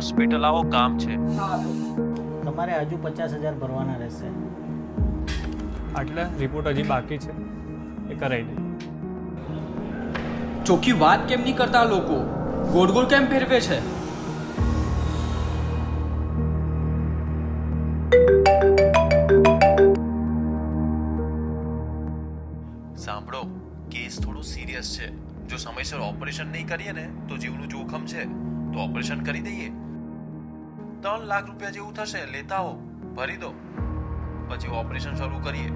Hospital આવો કામ છે. તમારે હજુ પચાસ હજાર ભરવાના રહેશે. આટલે રિપોર્ટ હજી બાકી છે. એ કરાવી દે. ચોખ્ખી વાત કેમ નહીં કરતા લોકો? ગોળ ગોળ કેમ ફેરવે છે? સાંભળો કેસ થોડું સિરિયસ છે. જો સમયસર ઓપરેશન નહીં કરીએ ને તો જીવનું જોખમ છે. તો ઓપરેશન કરી દઈએ. ત્રણ લાખ રૂપિયા જેવું થશે લેતા હો ભરી દો. પછી ઓપરેશન શરૂ કરીએ.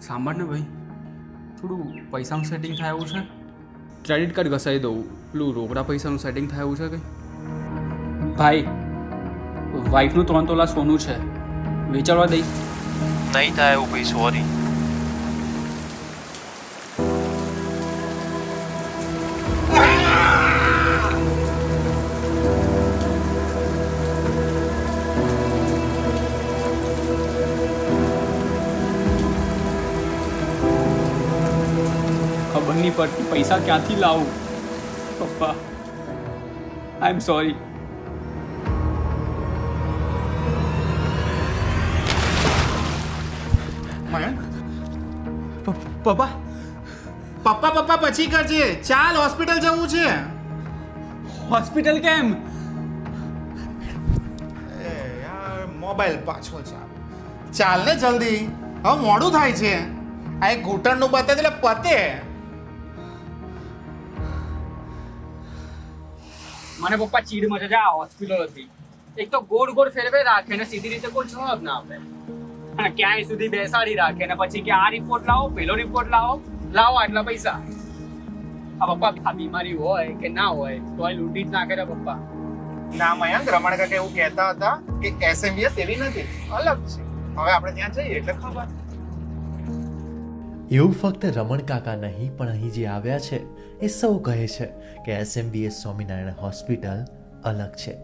સાંભળ ને ભાઈ થોડું પૈસાનું સેટિંગ થાય એવું છે? ક્રેડિટ કાર્ડ ઘસાઈ દઉં. પેલું રોકડા પૈસાનું સેટિંગ થાય એવું છે કંઈ? ભાઈ વાઈફનું ત્રણ તોલા સોનું છે. વેચાડવા દઈ. નહીં થાય એવું ભાઈ સોરી ખબર નહીં પડતી પૈસા ક્યાંથી લાવું પપ્પા આઈ એમ સોરી મયંક પપ્પા? પપ્પા પપ્પા પછી કરજે. ચાલ હોસ્પિટલ જવું છે. હોસ્પિટલ કેમ? એ યાર મોબાઈલ પાછો ચાલ. ચાલ ને જલ્દી. હવે મોડું થાય છે. આ એક ઘૂંટણનું બતે એટલે પતે. મને પપ્પા ચીડ મચે છે. આ હોસ્પિટલ હતી. એક તો ગોળ ગોળ ફેરવે રાખે ને સીધી રીતે કોઈ જવાબ ના આપે. ક્યાંય સુધી બેસાડી રાખે ને પછી કે આ રિપોર્ટ લાવો પેલો રિપોર્ટ લાવો લાવો આટલા પૈસા. આ પપ્પા આ બીમારી હોય કે ના હોય તો એ લૂંટી જ નાખે રે પપ્પા. ના મયંક રમણ કાકા એવું કહેતા હતા કે એસએમબીએસ એવી નથી અલગ છે. હવે આપણે ત્યાં જઈએ એટલે ખબર. એવું ફક્ત રમણ કાકા નહીં પણ અહીં જે આવ્યા છે એ સૌ કહે છે કે એસએમબીએસ સ્વામિનારાયણ હોસ્પિટલ અલગ છે.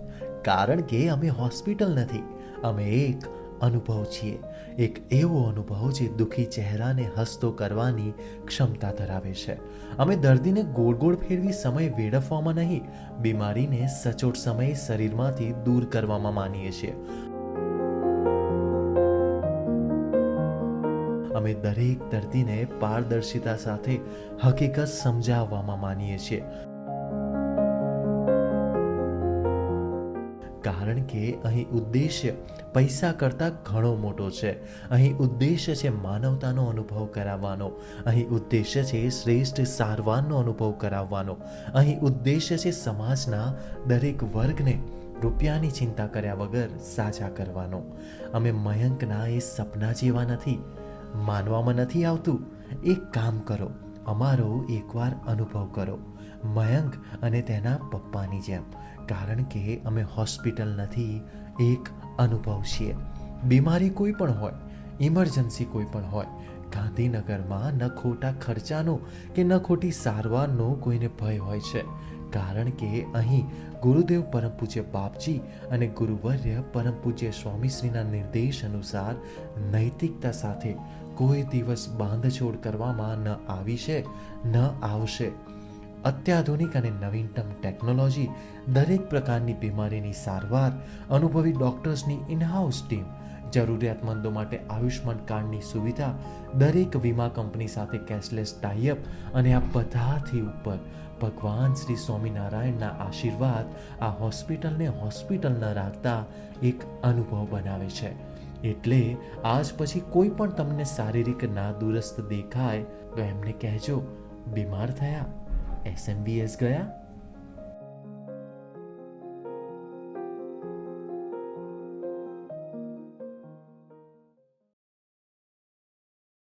કારણ કે અમે હોસ્પિટલ નથી અમે એક અનુભવ છીએ. એક એવો અનુભવ જે દુઃખી ચહેરાને હસતો કરવાની ક્ષમતા ધરાવે છે. અમે દર્દીને ગોળ ગોળ ફેરવી સમય વેડફવામાં નહીં, બીમારીને સચોટ સમયે શરીરમાંથી દૂર કરવામાં માનીએ છીએ. અમે દરેક દર્દીને પારદર્શિતા સાથે હકીકત સમજાવવામાં માનીએ છીએ. કારણ કે અહીં ઉદ્દેશ્ય પૈસા કરતાં ઘણો મોટો છે. અહીં ઉદ્દેશ્ય છે માનવતાનો અનુભવ કરાવવાનો. અહીં ઉદ્દેશ્ય છે શ્રેષ્ઠ સારવારનો અનુભવ કરાવવાનો. અહીં ઉદ્દેશ્ય છે સમાજના દરેક વર્ગને રૂપિયાની ચિંતા કર્યા વગર સાજા કરવાનો. અમે મયંકના એ સપના જેવા નથી. માનવામાં નથી આવતું. એક કામ કરો. અમારો એકવાર અનુભવ કરો. મયંક અને તેના પપ્પાની જેમ. કારણ કે અમે હોસ્પિટલ નથી, એક અનુભવ છીએ બીમારી કોઈ પણ હોય, ઇમરજન્સી કોઈ પણ હોય, ગાંધીનગરમાં ન ખોટા ખર્ચાનો કે ન ખોટી સારવારનો કોઈને ભય હોય છે. કારણ કે અહીં ગુરુદેવ પરમ પૂજ્ય બાપજી અને ગુરુવર્ય પરમ પૂજ્ય સ્વામીશ્રીના નિર્દેશ અનુસાર નૈતિકતા સાથે કોઈ દિવસ બાંધછોડ કરવામાં ન આવી છે, ન આવશે. અત્યાધુનિક અને નવીનતમ ટેકનોલોજી દરેક પ્રકારની બીમારીની સારવાર અનુભવી ડૉક્ટર્સની ઇનહાઉસ ટીમ, જરૂરિયાતમંદો માટે આયુષ્માન કાર્ડની સુવિધા, દરેક વીમા કંપની સાથે કેશલેસ ટાઈઅપ અને આ બધાથી ઉપર ભગવાન શ્રી સ્વામિનારાયણના આશીર્વાદ આ હોસ્પિટલને હોસ્પિટલ ન રાખતા એક અનુભવ બનાવે છે. એટલે આજ પછી કોઈ પણ તમને શારીરિક નાદુરસ્ત દેખાય તો એમને કહેજો, બીમાર થયા. એસએમબીએસ ગયા